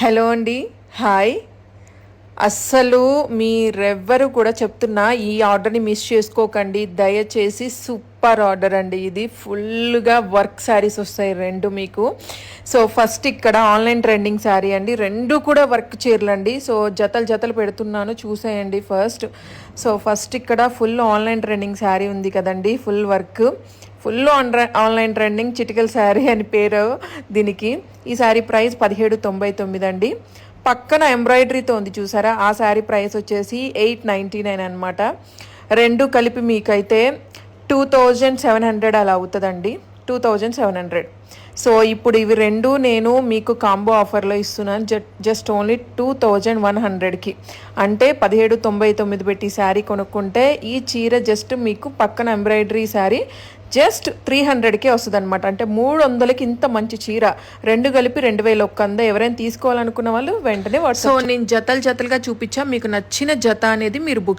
Hello అండి. Hi. అస్సలు మీరెవ్వరు కూడా చెప్తున్నా ఈ ఆర్డర్ని మిస్ చేసుకోకండి. దయచేసి సూపర్ ఆర్డర్ అండి ఇది. ఫుల్గా వర్క్ శారీస్ వస్తాయి రెండు మీకు. సో ఫస్ట్ ఇక్కడ ఆన్లైన్ ట్రెండింగ్ శారీ అండి. రెండు కూడా వర్క్ చీరలండి. సో జతలు జతలు పెడుతున్నాను. చూసేయండి ఫస్ట్. సో ఫస్ట్ ఇక్కడ ఫుల్ ఆన్లైన్ ట్రెండింగ్ శారీ ఉంది కదండి. Full work. Full online trending చిటికల్ sari అని పేరు దీనికి. ఈ శారీ ప్రైస్ పదిహేడు తొంభై తొమ్మిది అండి. పక్కన ఎంబ్రాయిడరీతో ఉంది చూసారా? ఆ శారీ ప్రైస్ వచ్చేసి ఎయిట్ నైంటీ నైన్ అనమాట రెండు కలిపి మీకైతే టూ థౌజండ్ సెవెన్ హండ్రెడ్ అలా అవుతుందండి. Two thousand seven hundred. So ఇప్పుడు ఇవి రెండు నేను మీకు కాంబో ఆఫర్లో ఇస్తున్నాను. Just only two thousand one హండ్రెడ్కి. అంటే పదిహేడు తొంభై తొమ్మిది పెట్టి శారీ కొనుక్కుంటే ఈ చీర జస్ట్ మీకు పక్కన ఎంబ్రాయిడరీ శారీ జస్ట్ త్రీ హండ్రెడ్కే వస్తుంది అనమాట అంటే మూడు వందలకి ఇంత మంచి చీర. రెండు కలిపి రెండు వేల ఒక్క వంద ఎవరైనా తీసుకోవాలనుకున్న వాళ్ళు వెంటనే సో నేను జతలు జతలుగా చూపించా. మీకు నచ్చిన జత అనేది మీరు బుక్